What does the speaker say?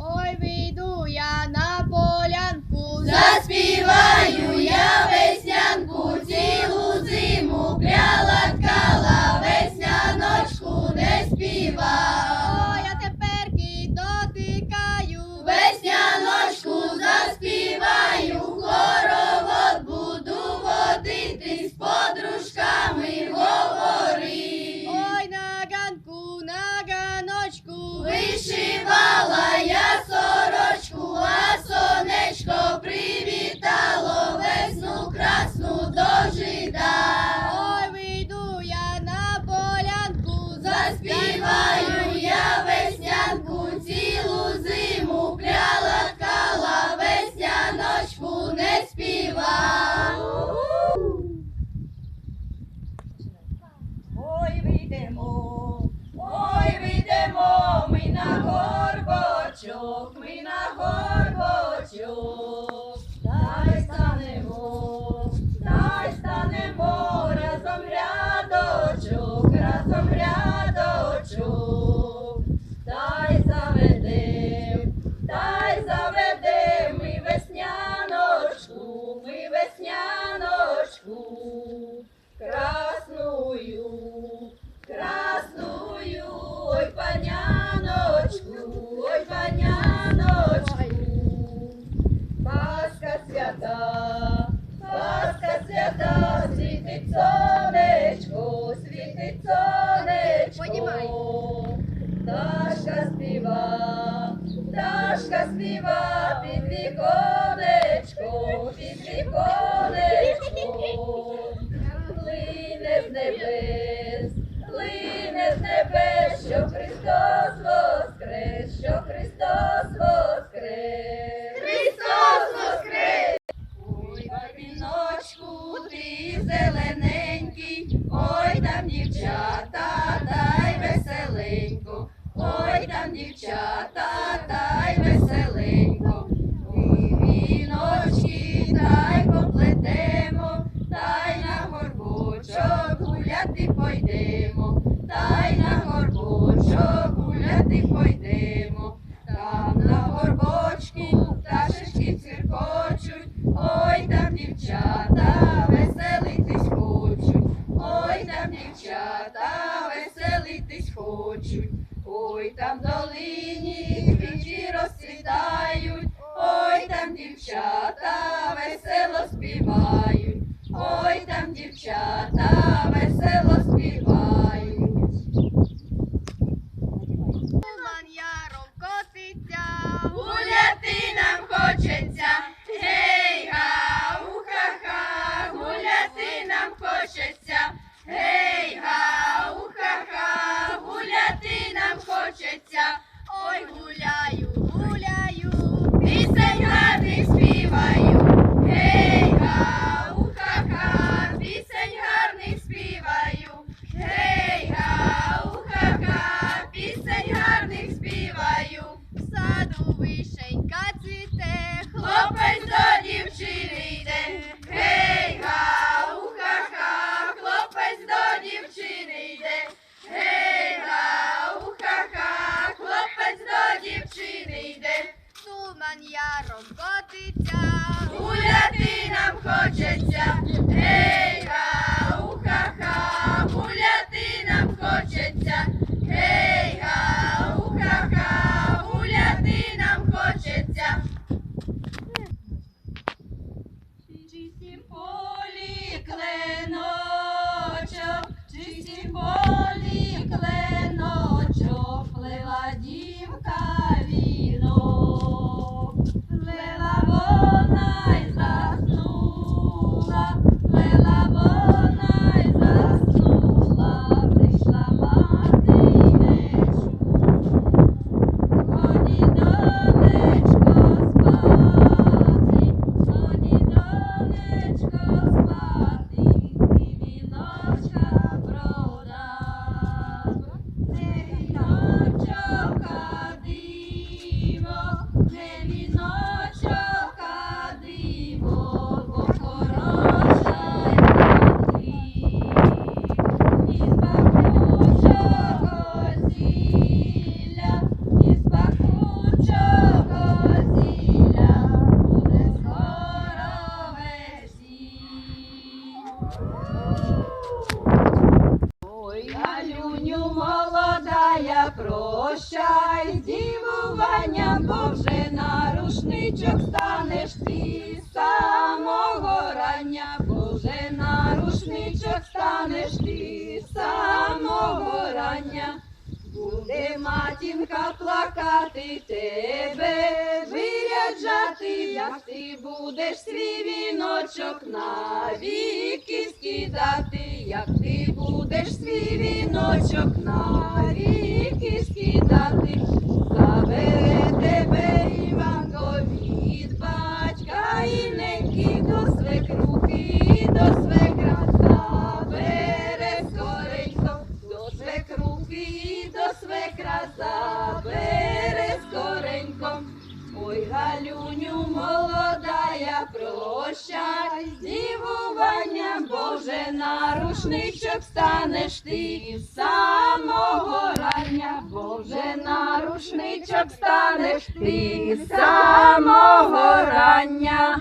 Ой, вийду я на полянку, Заспіваю я веснянку, цілу горбочок, ми на горбочок, дай станемо, дай станемо разом рядочок, разом рядочок, під віконечко, під віконечко. Лине з небес, лине з небес, що Христос воскрес, що Христос воскрес. Христос воскрес! Ой, віночку, ти зелененький, ой там дівчата, та й веселенько, ой там дівчата, та й веселенько. Ой, віночки, та й поплетемо, та й на горбочок гуляти пойдемо, та й на горбочок гуляти пойдемо. Там на горбочку пташечки циркочуть, ой там дівчата веселитись хочуть, ой там дівчата веселитись хочуть, ой там в долині квіті розцвітають, ой там дівчата весело співають, ой там дівчата весело співають. Туман яром котиться, Гуляти нам хочеться, гей, га, уха-ха, гуляти нам хочеться, гей, га, уха-ха, гуляти нам хочеться, ой, гуляю, гуляю, пісень гарних співаю, гей, га, уха-ха, пісень гарних співаю, гей, га, уха-ха, пісень гарних співаю. в саду вишенька цвіте, Хлопець до дівчини йде, гей, га, уха-ха, хлопець до дівчини йде, гей, га, уха-ха, хлопець до дівчини йде, туман яром котиться, гуляти нам хочеться, гей, прощай, дівування, бо вже на станеш ти самого рання, Боже на рушничок станеш ти самого рання. Буде матінка плакати тебе, виряджати, як ти будеш свій віночок навіки скидати, як ти будеш свій віночок навіки скидати, забере тебе Іванко від батька і неньки до свекрухи, до свекра. Забере скоренько, до свекрухи, до свекра забере скоренько. Ой, Галюню молодая, прощай, з дівуванням, Боже, на рушничок станеш ти самого рання, Боже, на рушничок станеш ти самого рання.